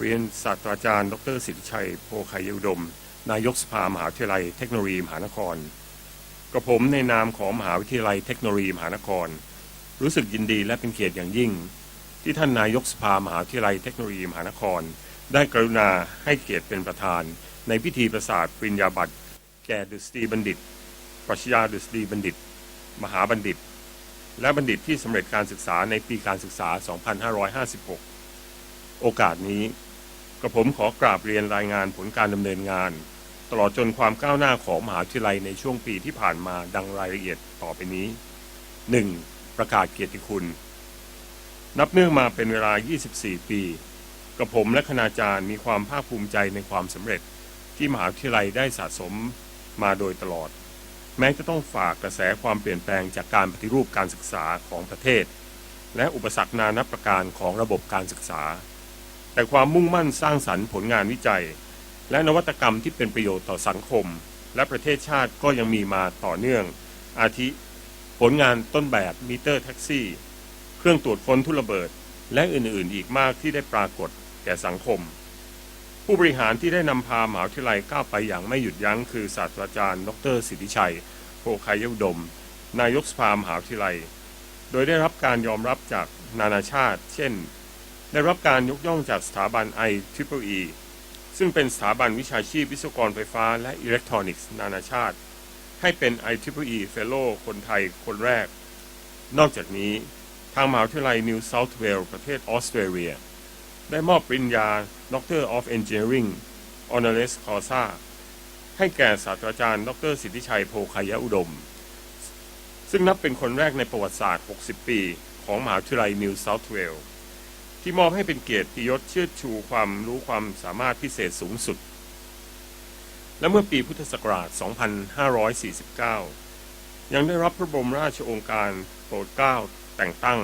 เรียนศาสตราจารย์ ดรสิทธิชัย โพคายอุดม นายกสภามหาวิทยาลัยเทคโนโลยีมหานครกระผมในนามของมหาวิทยาลัยเทคโนโลยีมหานคร รู้สึกยินดีและเป็นเกียรติอย่างยิ่ง ที่ท่านนายกสภามหาวิทยาลัยเทคโนโลยีมหานคร ได้กรุณาให้เกียรติเป็นประธาน ในพิธีประสาทปริญญาบัตรแก่ดุษฎีบัณฑิต ปรัชญาดุษฎีบัณฑิต มหาบัณฑิต และบัณฑิตที่สำเร็จการศึกษาในปีการศึกษา 2556 โอกาสนี้ กระผมขอกราบเรียนรายงานผลการดำเนินงาน ตลอดจนความก้าวหน้าของมหาวิทยาลัยในช่วงปีที่ผ่านมาดังรายละเอียดต่อไปนี้ 1. ประกาศเกียรติคุณ นับเนื่องมาเป็นเวลา 24 ปีกระผมและคณาจารย์มีความภาคภูมิใจในความสำเร็จที่มหาวิทยาลัยได้สะสมมาโดยตลอด แม้จะต้องฝากกระแสความเปลี่ยนแปลงจากการปฏิรูปการศึกษาของประเทศ และอุปสรรคนานับประการของระบบการศึกษา แต่ความมุ่งมั่นสร้างสรรค์ผลงานวิจัย และนวัตกรรมที่เป็นประโยชน์ต่อสังคม และประเทศชาติก็ยังมีมาต่อเนื่อง อาทิ ผลงานต้นแบบมิเตอร์แท็กซี่ เครื่องตรวจค้นทุระเบิด และอื่นๆ อีกมากที่ได้ปรากฏแก่สังคม ผู้บริหารที่ได้นำพามหาวิทยาลัยก้าวไปอย่างไม่หยุดยั้งคือศาสตราจารย์ ดรสิทธิชัยโพคายอุดม นายกสภามหาวิทยาลัย โดยได้รับการยอมรับจากนานาชาติ เช่น ได้รับการยกย่องจากสถาบัน i t r i p e ซึ่งเป็นสถาบันวิชาชีพวิศวกรไฟฟ้าและอิเล็กทรอนิกส์นานาชาติ ให้เป็น i t r i p e Fellow คนไทยคนแรก นอกจากนี้ทางมหาวิทยาลัย New South Wales ประเทศออสเตรเลีย ได้มอบปริญญา Doctor of Engineering Honoris Causa ให้แก่ศาสตราจารย์ ดร สิทธิชัยโพคายอุดม ซึ่งนับเป็นคนแรกในประวัติศาสตร์ 60 ปี ของมหาวิทยาลัย New South Wales ที่มอบให้เป็นเกียรติยศเชิดชูความรู้ความสามารถพิเศษสูงสุด และเมื่อปีพุทธศักราช 2549 ยังได้รับพระบรมราชโองการโปรดเกล้าแต่งตั้ง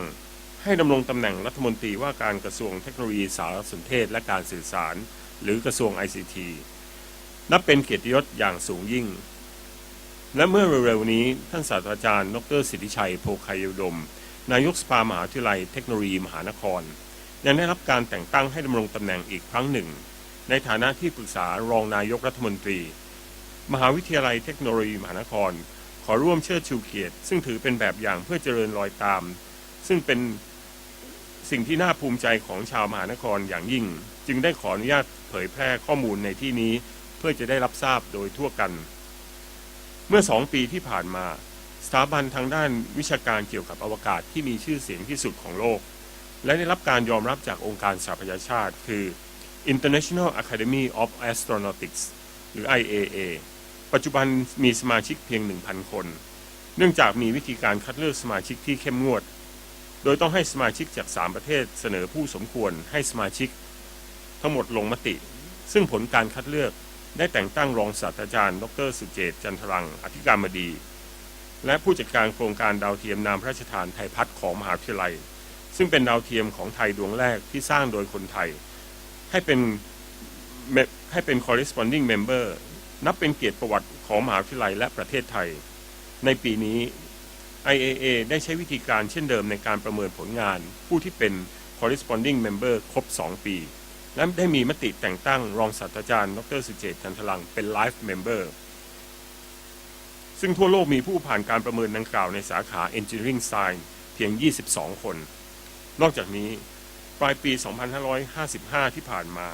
ให้ดำรงตำแหน่งรัฐมนตรีว่าการกระทรวงเทคโนโลยีสารสนเทศและการสื่อสาร หรือกระทรวง ICT นับเป็นเกียรติยศอย่างสูงยิ่ง และเมื่อเร็วๆนี้ท่านศาสตราจารย์ ดรสิทธิชัยโพคายุดม นายกสภามหาวิทยาลัยเทคโนโลยีมหานคร ยังได้รับการแต่งตั้งให้ดำรงตำแหน่งอีกครั้งหนึ่ง ในฐานะที่ปรึกษารองนายกรัฐมนตรี มหาวิทยาลัยเทคโนโลยีมหานคร ขอร่วมเชิดชูเกียรติซึ่งถือเป็นแบบอย่างเพื่อเจริญรอยตาม ซึ่งเป็นสิ่งที่น่าภูมิใจของชาวมหานครอย่างยิ่ง จึงได้ขออนุญาตเผยแพร่ข้อมูลในที่นี้เพื่อจะได้รับทราบโดยทั่วกัน เมื่อสองปีที่ผ่านมา สถาบันทางด้านวิชาการเกี่ยวกับอวกาศที่มีชื่อเสียงที่สุดของโลก และได้รับการยอมรับจากองค์การสหประชาชาติ คือ International Academy of Astronautics หรือ IAA ปัจจุบันมีสมาชิกเพียง 1,000 คน เนื่องจากมีวิธีการคัดเลือกสมาชิกที่เข้มงวด โดยต้องให้สมาชิกจาก 3 ประเทศเสนอผู้สมควรให้สมาชิก ทั้งหมดลงมติ ซึ่งผลการคัดเลือกได้แต่งตั้งรองศาสตราจารย์ ดรสุเจตจันทรัง อธิการบดี และผู้จัดการโครงการดาวเทียมนามพระราชทานไทยพัฒน์ของมหาวิทยาลัย ซึ่งเป็นดาวเทียมของไทยดวงแรกที่สร้างโดยคนไทย ให้เป็นให้เป็น corresponding member นับเป็นเกียรติประวัติของมหาวิทยาลัยและประเทศไทย ในปีนี้ IAA ได้ใช้วิธีการเช่นเดิมในการประเมินผลงาน ผู้ที่เป็น corresponding member ครบ 2 ปี และได้มีมติแต่งตั้งรองศาสตราจารย์ ดรสุเจตจันทลังเป็น life member ซึ่งทั่วโลกมีผู้ผ่านการประเมินดังกล่าวในสาขา Engineering Science เพียง 22 คน นอกจากนี้ปลายปี 2555 ที่ผ่านมา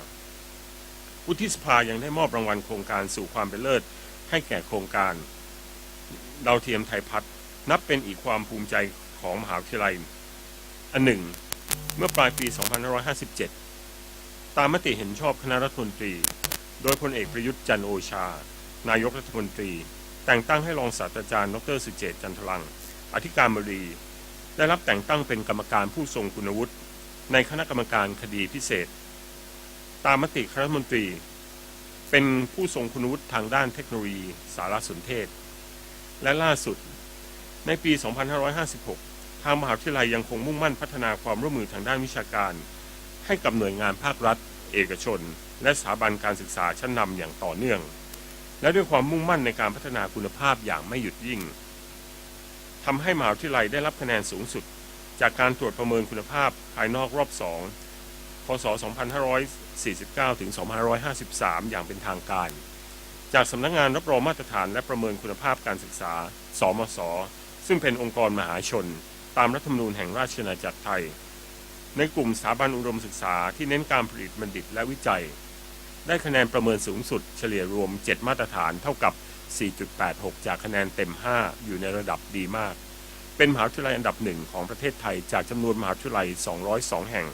วุฒิสภายังได้มอบรางวัลโครงการสู่ความเป็นเลิศ ให้แก่โครงการดาวเทียมไทยพัฒนับเป็นอีกความภูมิใจของมหาวิทยาลัย อันหนึ่ง เมื่อปลายปี 2557 ตามมติเห็นชอบคณะรัฐมนตรี โดยพลเอกประยุทธ์จันโอชา นายกรัฐมนตรี แต่งตั้งให้รองศาสตราจารย์ ดรสุเจตจันทรัง อธิการบดี ได้รับแต่งตั้งเป็นกรรมการผู้ทรงคุณวุฒิในคณะกรรมการคดีพิเศษ ตามมติคณะรัฐมนตรี เป็นผู้ทรงคุณวุฒิทางด้านเทคโนโลยี สารสนเทศ และล่าสุด ในปี 2556 ทางมหาวิทยาลัยยังคงมุ่งมั่นพัฒนาความร่วมมือทางด้านวิชาการ ให้กับหน่วยงานภาครัฐ เอกชน และสถาบันการศึกษาชั้นนำอย่างต่อเนื่อง และด้วยความมุ่งมั่นในการพัฒนาคุณภาพอย่างไม่หยุดยิ่ง ทำให้มหาวิทยาลัยได้รับคะแนนสูงสุด จากการตรวจประเมินคุณภาพภายนอกรอบ 2 พศ 2549 ถึง 2553 อย่างเป็นทางการ จากสำนักงานรับรองมาตรฐานและประเมินคุณภาพการศึกษา สมศซึ่งเป็นองค์กรมหาชน ตามรัฐธรรมนูญแห่งราชอาณาจักรไทย ในกลุ่มสถาบันอุดมศึกษาที่เน้นการผลิตบัณฑิตและวิจัย ได้คะแนนประเมินสูงสุดเฉลี่ยรวม 7 มาตรฐานเท่ากับ 4.86 จากคะแนนเต็ม 5 อยู่ในระดับดีมาก เป็นมหาวิทยาลัยอันดับหนึ่งของประเทศไทยจากจำนวนมหาวิทยาลัย 202 แห่ง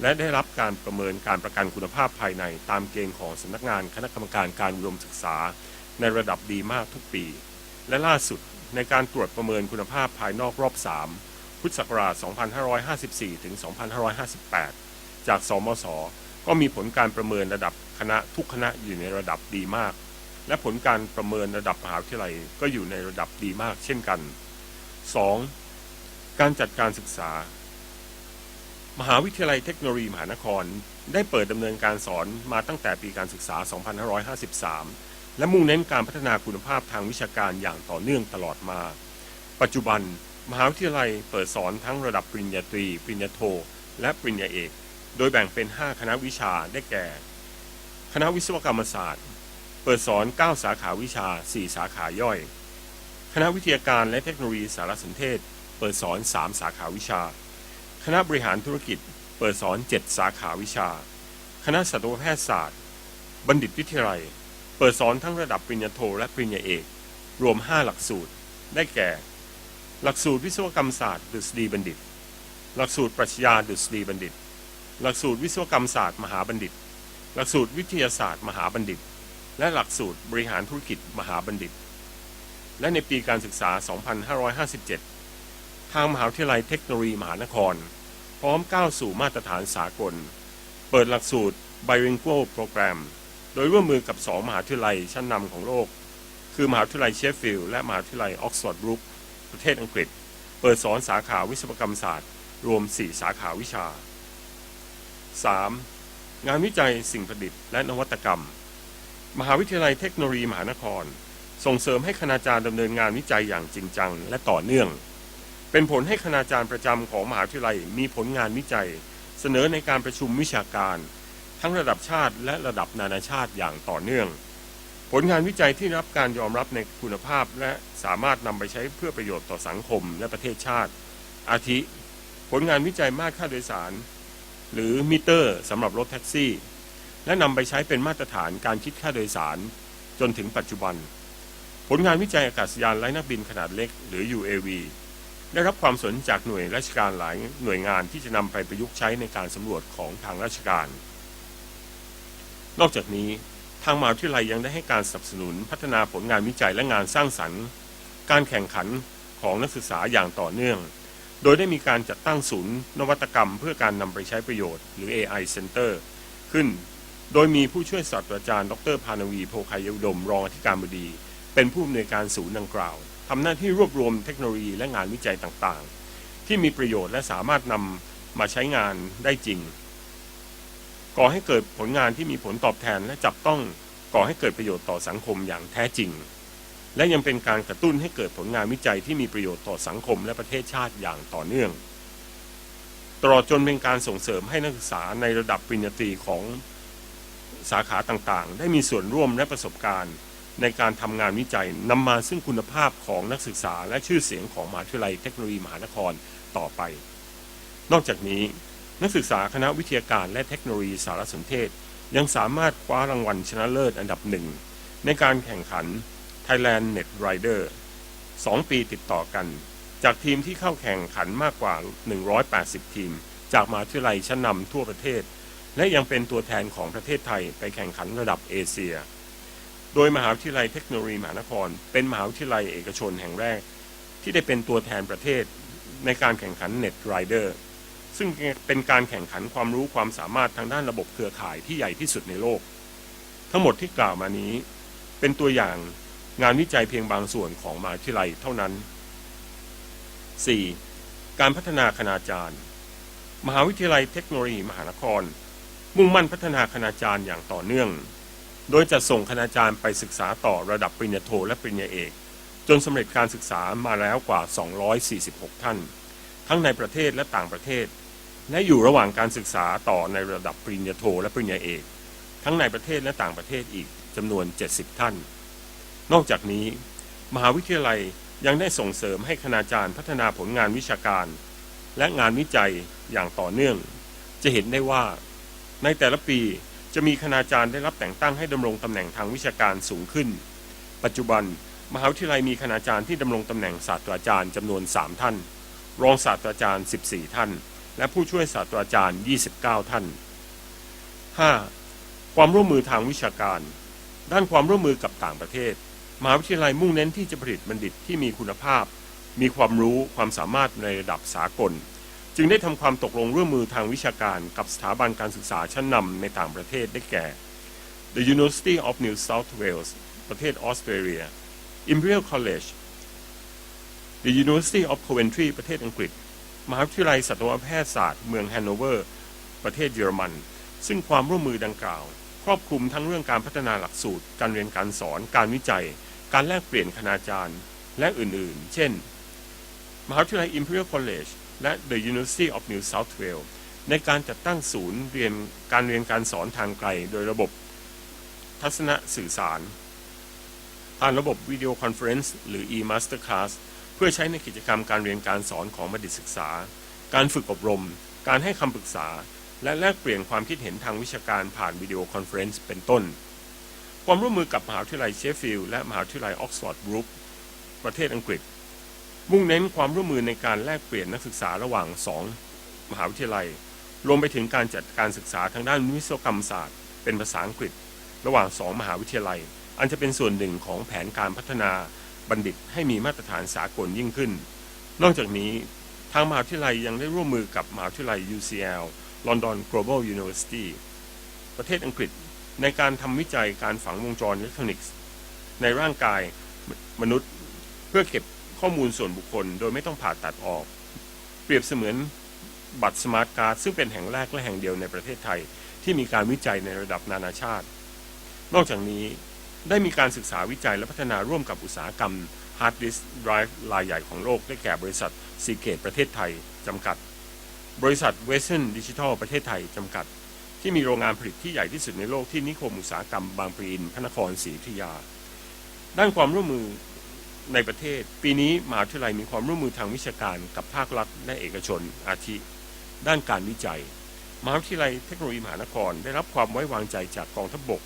และได้รับการประเมินการประกันคุณภาพภายในตามเกณฑ์ของสำนักงานคณะกรรมการการอุดมศึกษา ในระดับดีมากทุกปี และล่าสุดในการตรวจประเมินคุณภาพภายนอกรอบ 3 พุทธศักราช 2554 ถึง 2558 จากสมศก็มีผลการประเมินระดับคณะทุกคณะอยู่ในระดับดีมาก และผลการประเมินระดับมหาวิทยาลัยก็อยู่ในระดับดีมากเช่นกัน 2. การจัดการศึกษา มหาวิทยาลัยเทคโนโลยีมหานคร ได้เปิดดำเนินการสอนมาตั้งแต่ปีการศึกษา 2553 และมุ่งเน้นการพัฒนาคุณภาพทางวิชาการอย่างต่อเนื่องตลอดมา ปัจจุบัน มหาวิทยาลัยเปิดสอนทั้งระดับปริญญาตรี ปริญญาโท และปริญญาเอก โดยแบ่งเป็น 5 คณะวิชาได้แก่ คณะวิศวกรรมศาสตร์ เปิดสอน 9 สาขาวิชา 4 สาขาย่อย คณะวิทยาการและเทคโนโลยีสารสนเทศ เปิดสอน 3 สาขาวิชา คณะบริหารธุรกิจ เปิดสอน 7 สาขาวิชา คณะสัตวแพทยศาสตร์ บัณฑิตวิทยาลัย เปิดสอนทั้งระดับปริญญาโทและปริญญาเอก รวม 5 หลักสูตร ได้แก่ หลักสูตรวิศวกรรมศาสตร์ดุษฎีบัณฑิต หลักสูตรปรัชญาดุษฎีบัณฑิต หลักสูตรวิศวกรรมศาสตร์มหาบัณฑิต หลักสูตรวิทยาศาสตร์มหาบัณฑิต และหลักสูตรบริหารธุรกิจมหาบัณฑิต และในปีการศึกษา 2557 ทางมหาวิทยาลัยเทคโนโลยีมหานคร พร้อมก้าวสู่มาตรฐานสากล เปิดหลักสูตร Bilingual Program โดยร่วมมือกับ 2 มหาวิทยาลัยชั้นนำของโลก คือมหาวิทยาลัยเชฟฟิลด์และมหาวิทยาลัยออกซฟอร์ดบรุกประเทศอังกฤษ เปิดสอนสาขาวิศวกรรมศาสตร์ รวม 4 สาขาวิชา 3. งานวิจัยสิ่งประดิษฐ์และนวัตกรรม มหาวิทยาลัยเทคโนโลยีมหานคร ส่งเสริมให้คณาจารย์ดำเนินงานวิจัยอย่างจริงจังและต่อเนื่อง เป็นผลให้คณาจารย์ประจำของมหาวิทยาลัยมีผลงานวิจัย เสนอในการประชุมวิชาการ ทั้งระดับชาติและระดับนานาชาติอย่างต่อเนื่อง ผลงานวิจัยที่รับการยอมรับในคุณภาพและสามารถนำไปใช้เพื่อประโยชน์ต่อสังคมและประเทศชาติ อาทิ ผลงานวิจัยมาตรค่าโดยสาร หรือมิเตอร์สำหรับรถแท็กซี่ และนำไปใช้เป็นมาตรฐานการคิดค่าโดยสาร จนถึงปัจจุบัน ผลงานวิจัยอากาศยานไร้นักบินขนาดเล็กหรือ UAV ได้รับความสนจากหน่วยราชการหลายหน่วยงานที่จะนำไปประยุกต์ใช้ในการสำรวจของทางราชการ นอกจากนี้ทางมหาวิทยาลัยยังได้ให้การสนับสนุนพัฒนาผลงานวิจัยและงานสร้างสรรค์ การแข่งขันของนักศึกษาอย่างต่อเนื่อง โดยได้มีการจัดตั้งศูนย์ นวัตกรรม เพื่อการนำไปใช้ประโยชน์หรือ AI Center ขึ้น โดยมีผู้ช่วยศาสตราจารย์ดรพานวีโพคายอุดม รองอธิการบดี เป็นผู้อำนวยการศูนย์ดังกล่าวทำหน้าที่รวบรวมเทคโนโลยีและงานวิจัยต่างๆ ที่มีประโยชน์และสามารถนำมาใช้งานได้จริง ก่อให้เกิดผลงานที่มีผลตอบแทนและจับต้องก่อให้เกิดประโยชน์ต่อสังคมอย่างแท้จริง และยังเป็นการกระตุ้นให้เกิดผลงานวิจัยที่มีประโยชน์ต่อสังคมและประเทศชาติอย่างต่อเนื่อง ตลอดจนเป็นการส่งเสริมให้นักศึกษาในระดับปริญญาตรีของ สาขาต่างๆ ได้มีส่วนร่วมและประสบการณ์ ในการทำงานวิจัยนำมาซึ่งคุณภาพของนักศึกษาและชื่อเสียงของมหาวิทยาลัยเทคโนโลยีมหานครต่อไป นอกจากนี้ นักศึกษาคณะวิทยาการและเทคโนโลยีสารสนเทศ ยังสามารถคว้ารางวัลชนะเลิศอันดับหนึ่งในการแข่งขัน Thailand Net Rider 2 ปีติดต่อกัน จากทีมที่เข้าแข่งขันมากกว่า 180 ทีม จากมหาวิทยาลัยชั้นนำทั่วประเทศ และยังเป็นตัวแทนของประเทศไทยไปแข่งขันระดับเอเชีย โดยมหาวิทยาลัยเทคโนโลยีมหานคร เป็นมหาวิทยาลัยเอกชนแห่งแรก ที่ได้เป็นตัวแทนประเทศในการแข่งขัน Net Rider ซึ่งเป็นการแข่งขันความรู้ความสามารถทางด้านระบบเครือข่ายที่ใหญ่ที่สุดในโลก ทั้งหมดที่กล่าวมานี้ เป็นตัวอย่างงานวิจัยเพียงบางส่วนของมหาวิทยาลัยเท่านั้น 4. การพัฒนาคณาจารย์ มหาวิทยาลัยเทคโนโลยีมหานคร มุ่งมั่นพัฒนาคณาจารย์อย่างต่อเนื่อง โดยจะส่งคณาจารย์ไปศึกษาต่อระดับปริญญาโทและปริญญาเอก จนสำเร็จการศึกษามาแล้วกว่า 246 ท่าน ทั้งในประเทศและต่างประเทศ และอยู่ระหว่างการศึกษาต่อในระดับปริญญาโทและปริญญาเอก ทั้งในประเทศและต่างประเทศอีกจำนวน 70 ท่าน นอกจากนี้ มหาวิทยาลัยยังได้ส่งเสริมให้คณาจารย์พัฒนาผลงานวิชาการ และงานวิจัยอย่างต่อเนื่อง จะเห็นได้ว่า ในแต่ละปีจะมีคณาจารย์ได้รับแต่งตั้งให้ดำรงตำแหน่งทางวิชาการสูงขึ้น ปัจจุบัน มหาวิทยาลัยมีคณาจารย์ที่ดำรงตำแหน่งศาสตราจารย์จำนวน 3 ท่าน รองศาสตราจารย์ 14 ท่าน และผู้ช่วยศาสตราจารย์ 29 ท่าน 5. ความร่วมมือทางวิชาการ ด้านความร่วมมือกับต่างประเทศ มหาวิทยาลัยมุ่งเน้นที่จะผลิตบัณฑิตที่มีคุณภาพ มีความรู้ความสามารถในระดับสากล จึงได้ทำความตกลงร่วมมือทางวิชาการกับสถาบันการศึกษาชั้นนำในต่างประเทศได้แก่ The University of New South Wales ประเทศออสเตรเลีย Imperial College The University of Coventry ประเทศอังกฤษ มหาวิทยาลัยสัตวแพทยศาสตร์ เมืองแฮนโนเวอร์ ประเทศเยอรมัน ซึ่งความร่วมมือดังกล่าว ครอบคลุมทั้งเรื่องการพัฒนาหลักสูตร การเรียนการสอน การวิจัย การแลกเปลี่ยนคณาจารย์ และอื่นๆ เช่น มหาวิทยาลัย Imperial College และ The University of New South Wales ในการจัดตั้งศูนย์เรียนการเรียนการสอนทางไกล โดยระบบทัศนสื่อสารผ่านระบบวิดีโอคอนเฟอเรนซ์หรือ e-masterclass เพื่อใช้ในกิจกรรมการเรียนการสอนของบัณฑิตศึกษา การฝึกอบรม การให้คำปรึกษา และแลกเปลี่ยนความคิดเห็นทางวิชาการผ่านวิดีโอคอนเฟอเรนซ์เป็นต้น ความร่วมมือกับมหาวิทยาลัยเชฟฟิลด์และมหาวิทยาลัยออกซฟอร์ดบรูคประเทศอังกฤษ มุ่งเน้นความร่วมมือในการแลกเปลี่ยนนักศึกษาระหว่าง 2 มหาวิทยาลัย รวมไปถึงการจัดการศึกษาทางด้านวิศวกรรมศาสตร์ เป็นภาษาอังกฤษ ระหว่าง 2 มหาวิทยาลัย อันจะเป็นส่วนหนึ่งของแผนการพัฒนาบัณฑิตให้มีมาตรฐานสากลยิ่งขึ้น นอกจากนี้ทางมหาวิทยาลัยยังได้ร่วมมือกับมหาวิทยาลัย UCL London Global University ประเทศอังกฤษในการทำวิจัยการฝังวงจรอิเล็กทรอนิกส์ ในร่างกายมนุษย์ เพื่อเก็บ ข้อมูลส่วนบุคคลโดยไม่ต้องผ่าตัดออก เปรียบเสมือนบัตรสมาร์ทการ์ดซึ่งเป็นแห่งแรกและแห่งเดียวในประเทศไทย ที่มีการวิจัยในระดับนานาชาติ นอกจากนี้ได้มีการศึกษาวิจัยและพัฒนาร่วมกับอุตสาหกรรม Hard Disk Drive รายใหญ่ของโลกได้แก่บริษัทซีเกตประเทศไทย จำกัด บริษัท Western Digital ประเทศไทย จำกัด ที่มีโรงงานผลิตที่ใหญ่ที่สุดในโลกที่นิคมอุตสาหกรรมบางปะอินพระนครศรีอยุธยา ด้านความร่วมมือ ในประเทศ ปีนี้มหาวิทยาลัยมีความร่วมมือทางวิชาการกับภาครัฐและเอกชน อาทิ ด้านการวิจัย มหาวิทยาลัยเทคโนโลยีมหานคร ได้รับความไว้วางใจจากกองทัพบบก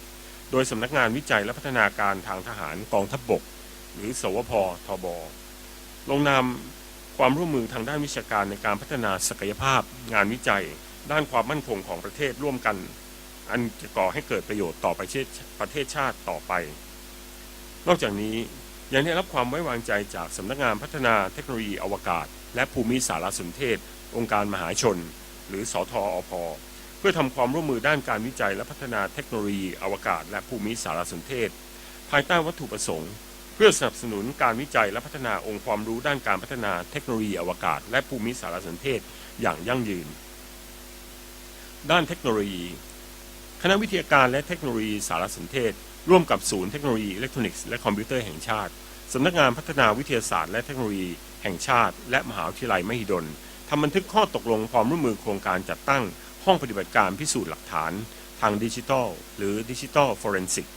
โดยสำนักงานวิจัยและพัฒนาการทางทหารกองทัพบบก หรือ สวพทบ ลงนามความร่วมมือทางด้านวิชาการในการพัฒนาศักยภาพ งานวิจัย ด้านความมั่นคงของประเทศร่วมกัน อันจะก่อให้เกิดประโยชน์ต่อประเทศประเทศชาติต่อไป นอกจากนี้ ยังได้รับความไว้วางใจจากสำนักงานพัฒนาเทคโนโลยีอวกาศ และภูมิสารสนเทศ องค์การมหาชน หรือสอทออพเพื่อทำความร่วมมือด้านการวิจัยและพัฒนาเทคโนโลยีอวกาศ และภูมิสารสนเทศ ภายใต้วัตถุประสงค์ เพื่อสนับสนุนการวิจัยและพัฒนาองค์ความรู้ด้านการพัฒนาเทคโนโลยีอวกาศ และภูมิสารสนเทศอย่างยั่งยืน ด้านเทคโนโลยี คณะวิทยาการและเทคโนโลยีสารสนเทศ ร่วมกับศูนย์เทคโนโลยีอิเล็กทรอนิกส์และคอมพิวเตอร์แห่งชาติ สำนักงานพัฒนาวิทยาศาสตร์และเทคโนโลยี แห่งชาติ และมหาวิทยาลัยมหิดลทำบันทึกข้อตกลงความร่วมมือโครงการจัดตั้ง ห้องปฏิบัติการพิสูจน์หลักฐาน ทางดิจิทัล หรือดิจิทัลฟอเรนซิก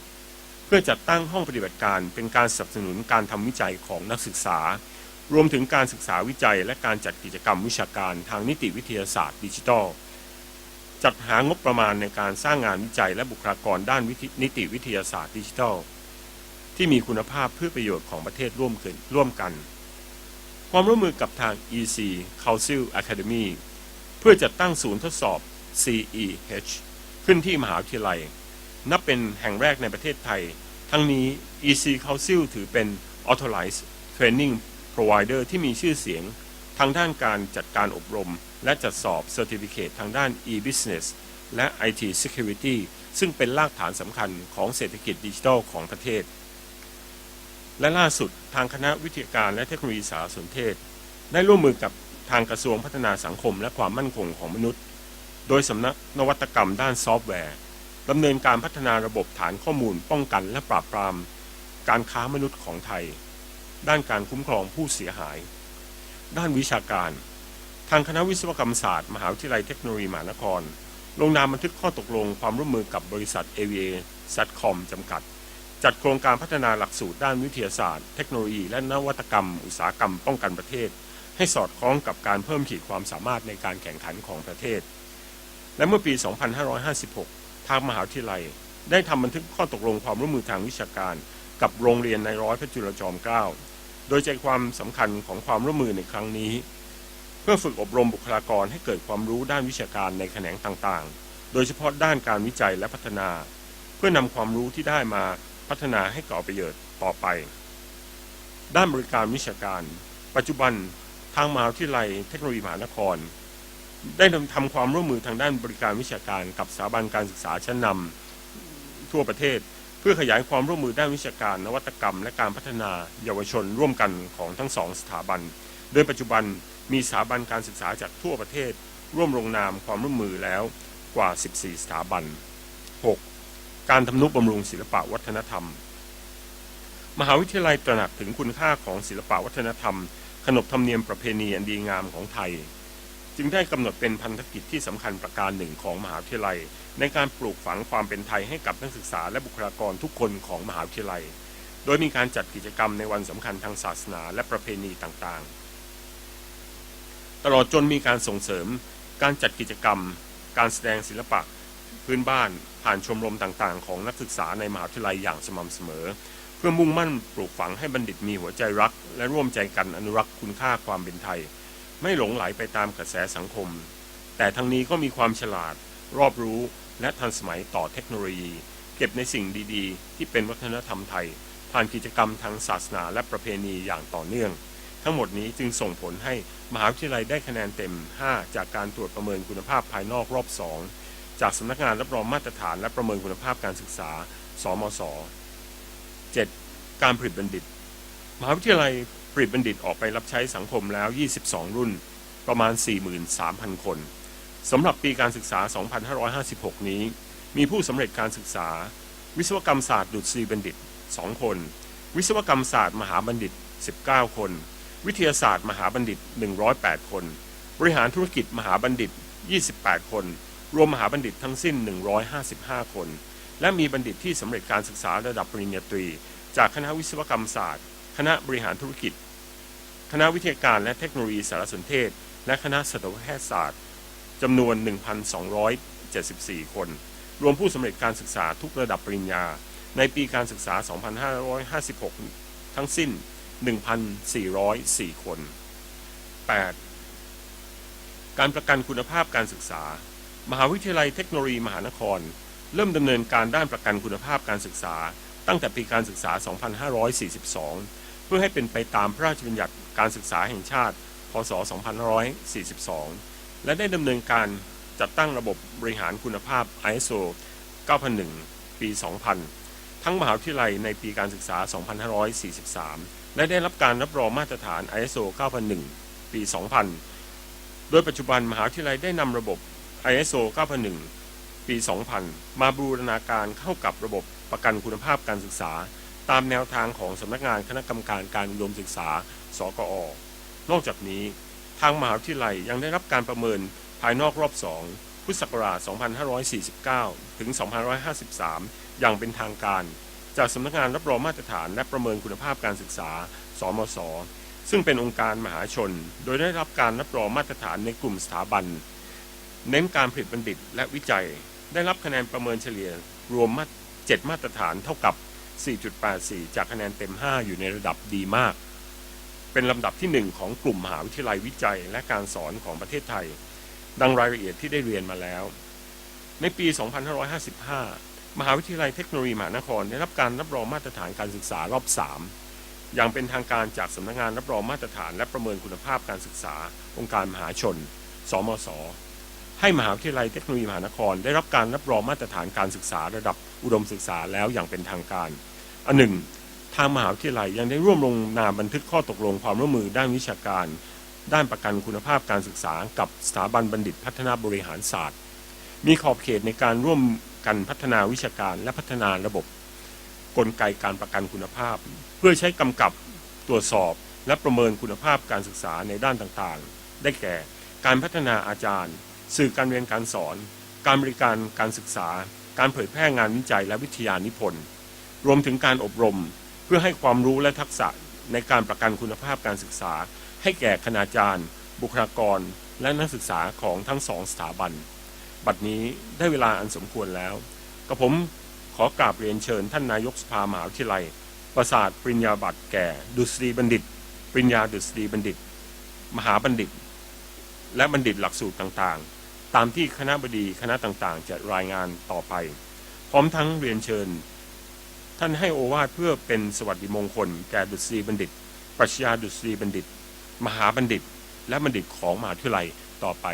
เพื่อจัดตั้งห้องปฏิบัติการเป็นการสนับสนุนการทำวิจัยของนักศึกษา รวมถึงการศึกษาวิจัย และการจัดกิจกรรมวิชาการทางนิติวิทยาศาสตร์ ดิจิทัล จัดหางบประมาณในการสร้างงานวิจัยและบุคลากรด้านนิติวิทยาศาสตร์ดิจิทัล ที่มีคุณภาพเพื่อประโยชน์ของประเทศร่วมกันร่วมกัน ความร่วมมือกับทาง EC Council Academy เพื่อจัดตั้งศูนย์ทดสอบ CEH ขึ้นที่มหาวิทยาลัย นับเป็นแห่งแรกในประเทศไทย ทั้งนี้ EC Council ถือเป็น Authorized Training Provider ที่มีชื่อเสียง ทางด้านการจัดการอบรม และจัดสอบ Certificate ทางด้าน e-business และ IT Security ซึ่งเป็นรากฐานสำคัญของเศรษฐกิจดิจิทัลของประเทศ และล่าสุดทางคณะวิทยาการและเทคโนโลยีสารสนเทศ ได้ร่วมมือกับทางกระทรวงพัฒนาสังคมและความมั่นคงของมนุษย์ โดยสำนักนวัตกรรมด้านซอฟต์แวร์ดำเนินการพัฒนาระบบฐานข้อมูลป้องกันและปราบปราม การค้ามนุษย์ของไทย ด้านการคุ้มครองผู้เสียหาย ด้านวิชาการ ทางคณะวิศวกรรมศาสตร์ มหาวิทยาลัยเทคโนโลยีมหานคร ลงนามบันทึกข้อตกลงความร่วมมือกับบริษัท AVA Satcom จำกัด จัดโครงการพัฒนาหลักสูตรด้านวิทยาศาสตร์ เทคโนโลยี และนวัตกรรม อุตสาหกรรมป้องกันประเทศ ให้สอดคล้องกับการเพิ่มขีดความสามารถในการแข่งขันของประเทศ และเมื่อปี 2556 ทางมหาวิทยาลัย ได้ทำบันทึกข้อตกลงความร่วมมือทางวิชาการ กับโรงเรียนในร้อยพระจุลจอมเกล้าโดยใจความสำคัญของความร่วมมือในครั้งนี้ เพื่อฝึกอบรมบุคลากรให้เกิดความรู้ด้านวิชาการในแขนงต่างๆ โดยเฉพาะด้านการวิจัยและพัฒนา เพื่อนำความรู้ที่ได้มา พัฒนาให้ก่อประโยชน์ต่อไป ด้านบริการวิชาการ ปัจจุบันทางมหาวิทยาลัยเทคโนโลยีมหานคร ได้ทำความร่วมมือทางด้านบริการวิชาการกับสถาบันการศึกษาชั้นนำทั่วประเทศ เพื่อขยายความร่วมมือด้านวิชาการ นวัตกรรม และการพัฒนาเยาวชนร่วมกันของทั้งสองสถาบัน โดยปัจจุบันมีสถาบันการศึกษาจากทั่วประเทศ ร่วมลงนามความร่วมมือแล้วกว่า 14 สถาบัน 6. การทำนุบำรุงศิลปะวัฒนธรรม มหาวิทยาลัยตระหนักถึงคุณค่าของศิลปะวัฒนธรรม ขนบธรรมเนียมประเพณีอันดีงามของไทย จึงได้กำหนดเป็นพันธกิจที่สำคัญประการหนึ่งของมหาวิทยาลัย ในการปลูกฝังความเป็นไทยให้กับนักศึกษาและบุคลากรทุกคนของมหาวิทยาลัย โดยมีการจัดกิจกรรมในวันสำคัญทางศาสนาและประเพณีต่างๆ ตลอดจนมีการส่งเสริม การจัดกิจกรรม การแสดงศิลปะ พื้นบ้านผ่านชมรมต่างๆ ของนักศึกษาในมหาวิทยาลัยอย่างสม่ำเสมอ เพื่อมุ่งมั่นปลูกฝังให้บัณฑิตมีหัวใจรัก และร่วมใจกันอนุรักษ์คุณค่าความเป็นไทย ไม่หลงไหลไปตามกระแสสังคม แต่ทั้งนี้ก็มีความฉลาด รอบรู้ และทันสมัยต่อเทคโนโลยี เก็บในสิ่งดีๆ ที่เป็นวัฒนธรรมไทยผ่านกิจกรรมทางศาสนาและประเพณีอย่างต่อเนื่อง ทั้งหมดนี้จึงส่งผลให้มหาวิทยาลัยได้คะแนนเต็ม 5 จากการตรวจประเมินคุณภาพภายนอกรอบ 2 จากสำนักงานรับรองมาตรฐานและประเมินคุณภาพการศึกษา สมศ 7. การผลิตบัณฑิต มหาวิทยาลัยผลิตบัณฑิตออกไปรับใช้สังคมแล้ว 22 รุ่น ประมาณ 43,000 คนสำหรับปีการศึกษา 2556 นี้ มีผู้สำเร็จการศึกษา วิศวกรรมศาสตร์ดุษฎีบัณฑิต 2 คน วิศวกรรมศาสตร์มหาบัณฑิต 19 คน วิทยาศาสตร์มหาบัณฑิต 108 คน บริหารธุรกิจมหาบัณฑิต 28 คน รวมมหาบัณฑิตทั้งสิ้น 155 คน และมีบัณฑิตที่สำเร็จการศึกษาระดับปริญญาตรี จากคณะวิศวกรรมศาสตร์ คณะบริหารธุรกิจ คณะวิทยาการและเทคโนโลยีสารสนเทศ และคณะสัตวแพทยศาสตร์จำนวน 1,274 คน รวมผู้สำเร็จการศึกษาทุกระดับปริญญา ในปีการศึกษา 2556 ทั้งสิ้น 1,404 คน 8. การประกันคุณภาพการศึกษา มหาวิทยาลัยเทคโนโลยีมหานคร เริ่มดำเนินการด้านประกันคุณภาพการศึกษา ตั้งแต่ปีการศึกษา 2542 เพื่อให้เป็นไปตามพระราชบัญญัติการศึกษาแห่งชาติ พศ 2542 และได้ดำเนินการจัดตั้งระบบบริหารคุณภาพ ISO 9001 ปี 2000 ทั้งมหาวิทยาลัยในปีการศึกษา 2543 และได้รับการรับรองมาตรฐาน ISO 9001 ปี 2000 โดยปัจจุบันมหาวิทยาลัยได้นำระบบ ISO 9001 ปี 2000 มาบูรณาการเข้ากับระบบประกันคุณภาพการศึกษา ตามแนวทางของสำนักงานคณะกรรมการการอุดมศึกษา สกอ นอกจากนี้ ทางมหาวิทยาลัยยังได้รับการประเมินภายนอกรอบ 2 พุทธศักราช 2549 ถึง 2553 อย่างเป็นทางการ จากสำนักงานรับรองมาตรฐานและประเมินคุณภาพการศึกษา สมศซึ่งเป็นองค์การมหาชน โดยได้รับการรับรองมาตรฐานในกลุ่มสถาบัน เน้นการผลิตบัณฑิตและวิจัย ได้รับคะแนนประเมินเฉลี่ยรวมมา7มาตรฐานเท่ากับ 4.84 จากคะแนนเต็ม 5 อยู่ในระดับดีมาก เป็นลำดับที่ 1 ของกลุ่มมหาวิทยาลัยวิจัยและการสอนของประเทศไทย ดังรายละเอียดที่ได้เรียนมาแล้ว ในปี 2555 มหาวิทยาลัยเทคโนโลยีมหานครได้รับการรับรองมาตรฐานการศึกษารอบ 3 อย่างเป็นทางการจากสำนักงานรับรองมาตรฐานและประเมินคุณภาพการศึกษาองค์การมหาชน สมศ ให้มหาวิทยาลัยเทคโนโลยีมหานคร ได้รับการรับรองมาตรฐานการศึกษาระดับอุดมศึกษาแล้วอย่างเป็นทางการ อันหนึ่ง ทางมหาวิทยาลัยยังได้ร่วมลงนามบันทึกข้อตกลงความร่วมมือด้านวิชาการ ด้านประกันคุณภาพการศึกษา กับสถาบันบัณฑิตพัฒนาบริหารศาสตร์ มีขอบเขตในการร่วมกันพัฒนาวิชาการและพัฒนาระบบ กลไกการประกันคุณภาพ เพื่อใช้กำกับตรวจสอบ และประเมินคุณภาพการศึกษาในด้านต่างๆ ได้แก่ การพัฒนาอาจารย์ สื่อการเรียนการสอน การบริการการศึกษา การเผยแพร่งานวิจัยและวิทยานิพนธ์ รวมถึงการอบรม เพื่อให้ความรู้และทักษะในการประกันคุณภาพการศึกษา ให้แก่คณาจารย์ บุคลากร และนักศึกษาของทั้งสองสถาบัน บัดนี้ได้เวลาอันสมควรแล้วกับผมขอกราบเรียนเชิญท่านนายกสภามหาวิทยาลัย ประสาทปริญญาบัตรแก่ ดุษฎีบัณฑิต ปริญญาดุษฎีบัณฑิต มหาบัณฑิต และบัณฑิตหลักสูตรต่างๆ ตามที่คณะบดีคณะต่างๆ จะรายงานต่อไป พร้อมทั้งเรียนเชิญ ท่านให้โอวาทเพื่อเป็นสวัสดิมงคล แก่ดุษฎีบัณฑิต ปรัชญาดุษฎีบัณฑิต มหาบัณฑิต และบัณฑิตของมหาวิทยาลัยต่อไป